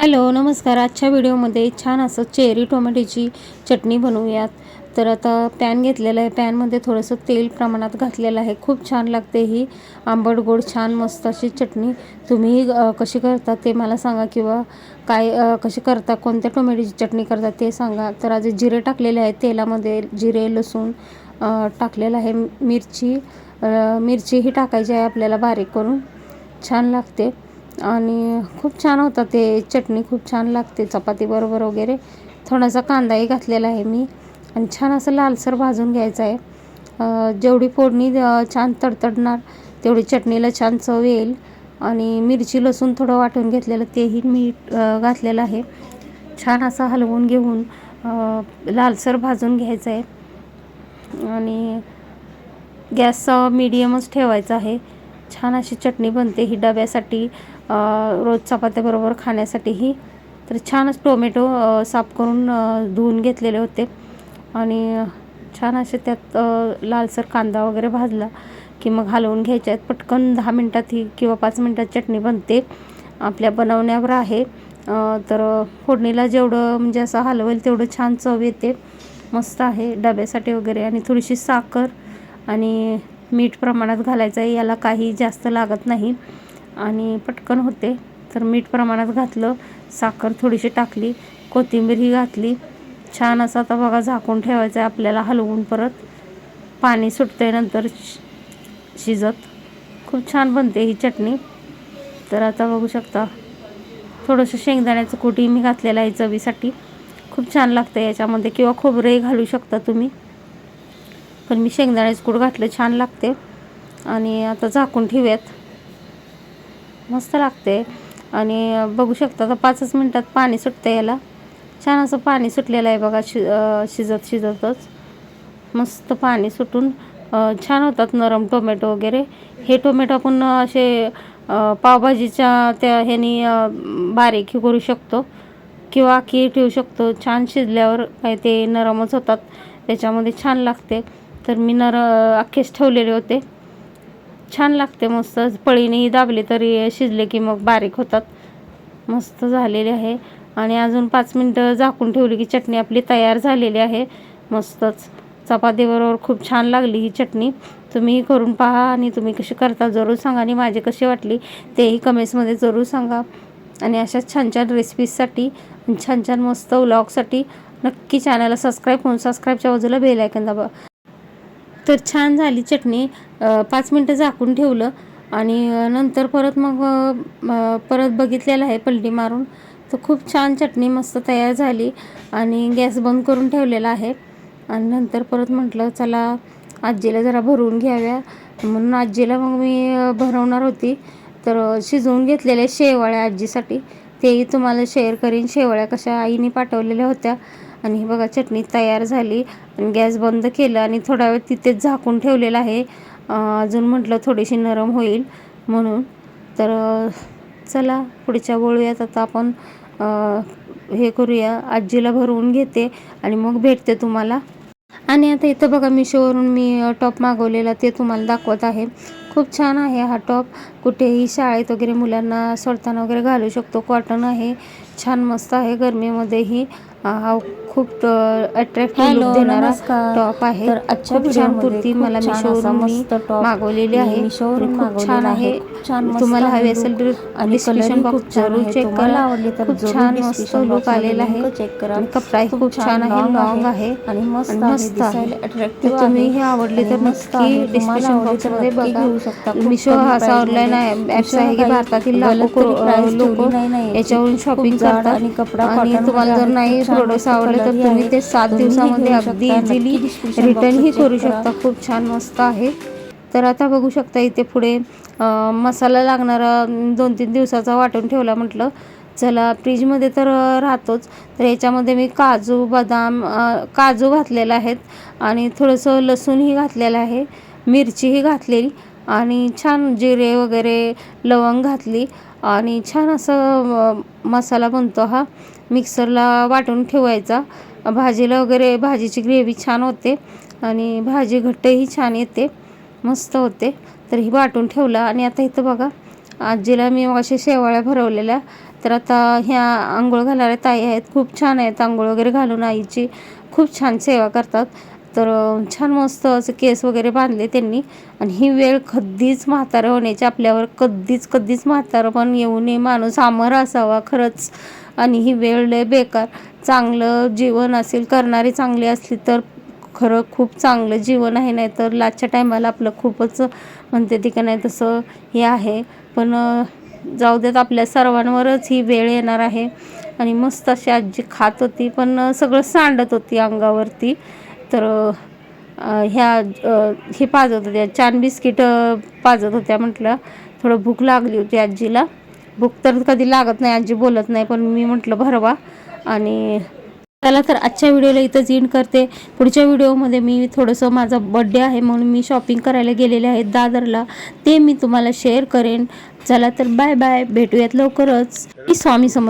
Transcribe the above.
Hello नमस्कार. आजच्या व्हिडिओमध्ये छान असं चेरी टोमॅटोची चटणी बनवूयात. तर आता पॅन घेतलेलं आहे. पॅनमध्ये थोडंसं तेल प्रमाणात घातलेलं आहे. खूप छान लागते ही. आंबट गोड छान मस्त अशी चटणी. तुम्ही कशी करता ते मला सांगा किंवा काय कशी करता कोणत्या टोमॅटोची चटणी करता ते सांगा. तर आज जिरे टाकलेले आहेत. तेलामध्ये जिरे लसूण टाकलेलं आहे. मिरची मिरचीही टाकायची आहे आपल्याला बारीक करून. छान लागते. आणि खूप छान होतं ते चटणी खूप छान लागते चपातीबरोबर वगैरे. थोडासा कांदाही घातलेला आहे मी. आणि छान असं लालसर भाजून घ्यायचं आहे. जेवढी फोडणी छान तडतडणार तेवढी चटणीला छान चव येईल. आणि मिरची लसूण थोडं वाटून घेतलेलं तेही मी घातलेलं आहे. छान असं हलवून घेऊन लालसर भाजून घ्यायचं आहे. आणि गॅस मीडियमच ठेवायचा आहे. छान अशी चटणी बनते. ही डब्यासाठी रोज चपात्याबरोबर खाण्यासाठीही. तर छानच टोमॅटो साफ करून धुवून घेतलेले होते. आणि छान असे त्यात लालसर कांदा वगैरे भाजला की मग हलवून घ्यायच्या आहेत. पटकन दहा मिनटात ही किंवा पाच मिनटात चटणी बनते. आपल्या बनवण्यावर आहे. तर फोडणीला जेवढं म्हणजे असं हलवेल तेवढं छान चव येते. मस्त आहे डब्यासाठी वगैरे. आणि थोडीशी साखर आणि मीठ प्रमाणात घालायचं आहे याला काही जास्त लागत नाही. आणि पटकन होते. तर मीठ प्रमाणात घातलं साखर थोडीशी टाकली कोथिंबीरही घातली. छान असं आता बघा झाकून ठेवायचं आहे आपल्याला हलवून परत. पाणी सुटते नंतर शि- शिजत. खूप छान बनते ही चटणी. तर आता बघू शकता थोडंसं शेंगदाण्याचं कुटी मी घातलेलं आहे चवीसाठी. खूप छान लागतं याच्यामध्ये किंवा खोबरंही घालू शकता तुम्ही. पण मी शेंगदाण्याचं कूट घातलं छान लागते. आणि आता झाकून ठेवूयात. मस्त लागते. आणि बघू शकता आता पाचच मिनटात पाणी सुटतं याला. छान असं पाणी सुटलेलं आहे बघा शि शिजत शिजतच. मस्त पाणी सुटून छान होतात नरम टोमॅटो वगैरे. हे टोमॅटो आपण असे पावभाजीच्या त्या ह्यानी अं, बारीक करू शकतो. किंवा की ठेवू शकतो. छान शिजल्यावर काय ते नरमच होतात. त्याच्यामध्ये छान लागते. तर मी नर अख्खेच ठेवलेले होते. छान लागते मस्त पळीने दाबले तरी शिजले की मग बारीक होतात. मस्त झालेले आहे. आणि अजून पाच मिनटं झाकून ठेवली की चटणी आपली तयार झालेली आहे. मस्तच. चपातीबरोबर खूप छान लागली ही चटणी. तुम्ही करून पहा आणि तुम्ही कशी करता जरूर सांगा आणि माझी कशी वाटली तेही कमेंट्समध्ये जरूर सांगा. आणि अशाच छान छान रेसिपीजसाठी छान छान मस्त व्लॉगसाठी नक्की चॅनलला सबस्क्राईब करून सबस्क्राईबच्या बाजूला बेल आयकन दाबा. तर छान झाली चटणी. पाच मिनटं झाकून ठेवलं आणि नंतर परत मग परत बघितलेलं आहे पलटी मारून. तर खूप छान चटणी मस्त तयार झाली आणि गॅस बंद करून ठेवलेला आहे. आणि नंतर परत म्हटलं चला आजीला जरा भरवून घ्याव्या. म्हणून आजीला मग मी भरवणार होती. तर शिजवून घेतलेल्या शेवाळ्या आजीसाठी. तेही तुम्हाला शेअर करीन. शेवाळ्या कशा आईने पाठवलेल्या होत्या. आणि ही बघा चटणी तयार झाली. आणि गॅस बंद केलं आणि थोडा वेळ तिथेच झाकून ठेवलेलं आहे. अजून म्हटलं थोडीशी नरम होईल म्हणून. तर चला पुढच्या वळूयात आता आपण हे करूया. आजीला भरवून घेते आणि मग भेटते तुम्हाला. आणि आता इथं बघा मिशोवरून मी टॉप मागवलेला ते तुम्हाला दाखवत आहे. खूप छान आहे हा टॉप कुठेही शाळेत वगैरे मुलांना सोडताना वगैरे घालू शकतो कॉटन आहे छान मस्त आहे गरमीमध्येही हा खूप अट्रॅक्टिव्ह लुक देणारा. टॉप आहे तर खूप छान मला मिशोवरून मी मागवलेली आहे खूप छान आहे. तुम्हाला हवी. असेल तर डिस्क्रिप्शन बॉक्स जरूर. चेक करा आवडली तर खूप छान मस्त लुक आलेला आहे check करा. कपडाही खूप छान आहे लॉंग आहे. आणि मस्त आहे, मस्त तुम्ही. हे आवडले तर. नक्की डिस्क्रिप्शन बॉक्समध्ये बघा शकता. मिशो हा असा ऑनलाईन. ॲप्स आहे की भारतातील लाखो लोक. याच्यावरून शॉपिंग करतात आणि कपडा आणि तुम्हाला जर. नाही प्रोडक्ट्स मस्त आवडले तर तुम्ही. ते सात दिवसामध्ये अगदी. इझिली रिटर्नही करू. शकता खूप छान मस्त आहे तर आता बघू शकता इथे पुढे मसाला लागणारा दोन तीन दिवसाचा वाटून ठेवला म्हटलं चला फ्रीजमध्ये तर राहतोच तर याच्यामध्ये मी काजू बदाम काजू घातलेला आहेत आणि थोडंसं लसूणही घातलेलं आहे मिरचीही घातलेली आणि छान जिरे वगैरे लवंग घातली आणि छान असं मसाला बनतो हा. मिक्सरला वाटून ठेवायचा. भाजीला वगैरे भाजीची ग्रेव्ही छान होते आणि भाजी घट्टही छान येते. मस्त होते. तर ही वाटून ठेवलं आणि आता इथं बघा आजीला मी असे शेवाळ्या भरवलेल्या. तर आता ह्या आंघोळ घालणाऱ्या ताई आहेत. खूप छान आहेत. आंघोळ वगैरे घालून आईची खूप छान सेवा करतात. तर छान मस्त असं केस वगैरे बांधले त्यांनी. आणि ही वेळ कधीच म्हातारं होण्याची आपल्यावर कधीच कधीच म्हातारं पण येऊ नये. माणूस अमर असावा खरंच. आणि ही वेळ लय बेकार. चांगलं जीवन असेल करणारी चांगली असली तर खरं खूप चांगलं जीवन आहे. नाही तर लास्टच्या टायमाला आपलं खूपच म्हणते ती का नाही तसं हे आहे. पण जाऊ देत आपल्या सर्वांवरच ही वेळ येणार आहे. आणि मस्त अशी आजी खात होती पण सगळं सांडत होती अंगावरती. तर ह्या हे पाजत होत्या. छान बिस्किट पाजत होत्या म्हटलं. थोडं भूक लागली होती आजीला. भूक तर कधी लागत नाही आजी बोलत नाही पण मी म्हटलं भरवा. आणि चला तर आजच्या व्हिडिओला इथंच एंड करते. पुढच्या व्हिडिओमध्ये मी थोडंसं माझा बड्डे आहे म्हणून मी शॉपिंग करायला गेलेले आहे दादरला. ते मी तुम्हाला शेअर करेन. चला तर बाय बाय भेटूयात लवकरच. मी स्वामी समर्थ